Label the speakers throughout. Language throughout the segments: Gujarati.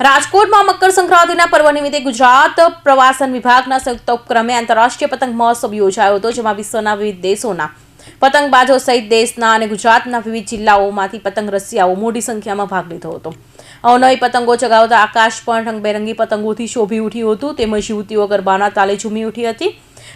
Speaker 1: રાજકોટમાં મકર સંક્રાંતિના પર્વ નિમિત્તે ગુજરાત પ્રવાસન વિભાગના સંયુક્ત ઉપક્રમે આંતરરાષ્ટ્રીય પતંગ મહોત્સવ યોજાયો હતો, જેમાં વિશ્વના વિવિધ દેશોના પતંગબાજો સહિત દેશના અને ગુજરાતના વિવિધ જિલ્લાઓમાંથી પતંગ રસિયાઓ મોટી સંખ્યામાં ભાગ લીધો હતો. અવનવી પતંગો ચગાવતા આકાશ પણ રંગબેરંગી પતંગોથી શોભી ઉઠ્યું હતું. તેમજ યુવતીઓ ગરબાના તાલે ઝૂમી ઉઠી હતી.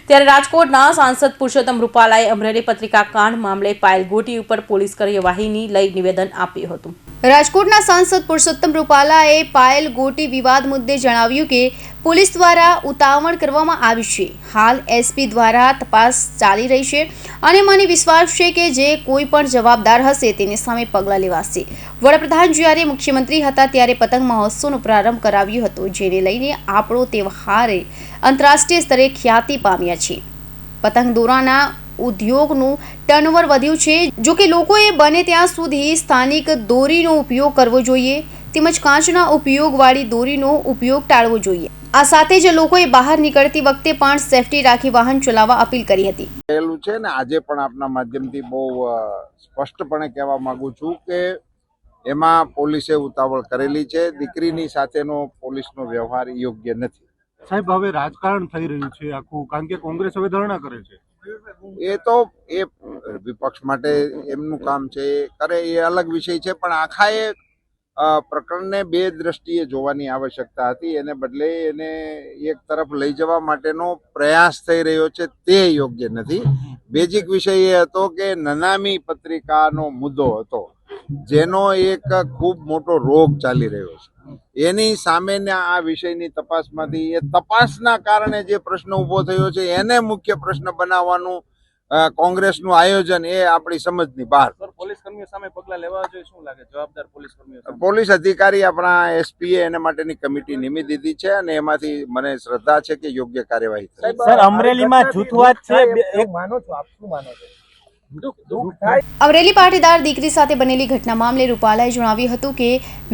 Speaker 1: ત્યારે રાજકોટના સાંસદ પુરુષોત્તમ રૂપાલાએ અમરેલી પત્રિકા કાંડ મામલે પાયલ ગોટી ઉપર પોલીસ કાર્યવાહીની લઈ નિવેદન આપ્યું હતું.
Speaker 2: રાજકોટના સાંસદ પુરુષોત્તમ રૂપાલાએ પાયલ ગોટી વિવાદ મુદ્દે જણાવ્યું કે પોલીસ દ્વારા ઉતાવળ કરવામાં આવી છે. હાલ એસપી દ્વારા તપાસ ચાલી રહી છે અને મને વિશ્વાસ છે કે જે કોઈ પણ જવાબદાર હશે તેની સામે પગલાં લેવાશે. વડાપ્રધાન જ્યારે મુખ્યમંત્રી હતા ત્યારે પતંગ મહોત્સવનો પ્રારંભ કરાવ્યો હતો, જેને લઈને આપણો તહેવારે આંતરરાષ્ટ્રીય સ્તરે ખ્યાતિ પામ્યા છે. પતંગ દોરાના ઉદ્યોગનું ટર્નઓવર વધ્યું છે. જો કે લોકોએ બને ત્યાં સુધી સ્થાનિક દોરીનો ઉપયોગ કરવો જોઈએ. તેમજ કાચના ઉપયોગવાળી દોરીનો ઉપયોગ ટાળવો જોઈએ. આ સાથે જ લોકોએ બહાર નીકળતી વખતે પણ સેફટી રાખી વાહન ચલાવવા અપીલ કરી હતી.
Speaker 3: કહેલું છે ને આજે પણ આપના માધ્યમથી બહુ સ્પષ્ટપણે કહેવા માંગુ છું કે એમાં પોલીસે ઉતાવળ કરેલી છે. દીકરીની સાથેનો પોલીસનો વ્યવહાર યોગ્ય નથી.
Speaker 4: સાહેબ હવે રાજકારણ થઈ રહ્યું છે આખું કારણ કે કોંગ્રેસ હવે ધરણા કરે છે.
Speaker 3: એ તો એ વિપક્ષ માટે એમનું કામ છે એ કરે એ અલગ વિષય છે પણ આખા એ પ્રકરણને બે દ્રષ્ટિએ જોવાની આવશ્યકતા હતી. એને બદલે એને એક તરફ લઈ જવા માટેનો પ્રયાસ થઈ રહ્યો છે તે યોગ્ય નથી. બેઝિક વિષય એ હતો કે નનામી પત્રિકાનો મુદ્દો હતો, જેનો એક ખૂબ મોટો રોગ ચાલી રહ્યો છે. એની સામેના આ વિષયની તપાસમાંથી એ તપાસના કારણે જે પ્રશ્ન ઊભો થયો છે, એને મુખ્ય પ્રશ્ન બનાવવાનું કોંગ્રેસનું આયોજન એ આપણી સમજની બહાર.
Speaker 5: સર પોલીસ કર્મીઓ સામે પગલાં લેવા જોઈએ શું લાગે? જવાબદાર પોલીસ કર્મીઓ
Speaker 3: પોલીસ અધિકારી આપણા એસપીએ એના માટેની કમિટી નિમી દીધી છે અને એમાંથી મને શ્રદ્ધા છે કે યોગ્ય કાર્યવાહી થશે
Speaker 6: સર અમરેલીમાં જૂથવાદ છે બે- એક
Speaker 2: અમરેલી પાટીદાર દીકરી સાથે બનેલી ઘટના મામલે રૂપાલાએ જણાવ્યું હતું કે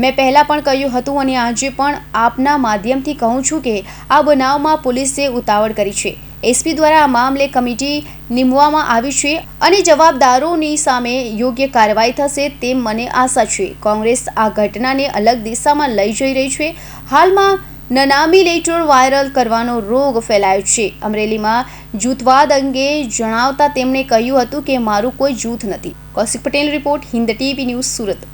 Speaker 2: મેં પહેલાં પણ કહ્યું હતું અને આજે પણ આપના માધ્યમથી કહું છું કે આ બનાવમાં પોલીસે ઉતાવળ કરી છે. એસપી દ્વારા આ મામલે કમિટી નીમવામાં આવી છે અને જવાબદારોની સામે યોગ્ય કાર્યવાહી થશે તેમ મને આશા છે. કોંગ્રેસ આ ઘટનાને અલગ દિશામાં લઈ જઈ રહી છે. હાલમાં નનામી લેટર વાયરલ કરવાનો રોગ ફેલાયો છે. અમરેલીમાં જૂથવાદ અંગે જણાવતા તેમણે કહ્યું હતું કે મારું કોઈ જૂથ નથી. Kaushik Patel report Hind TV news Surat.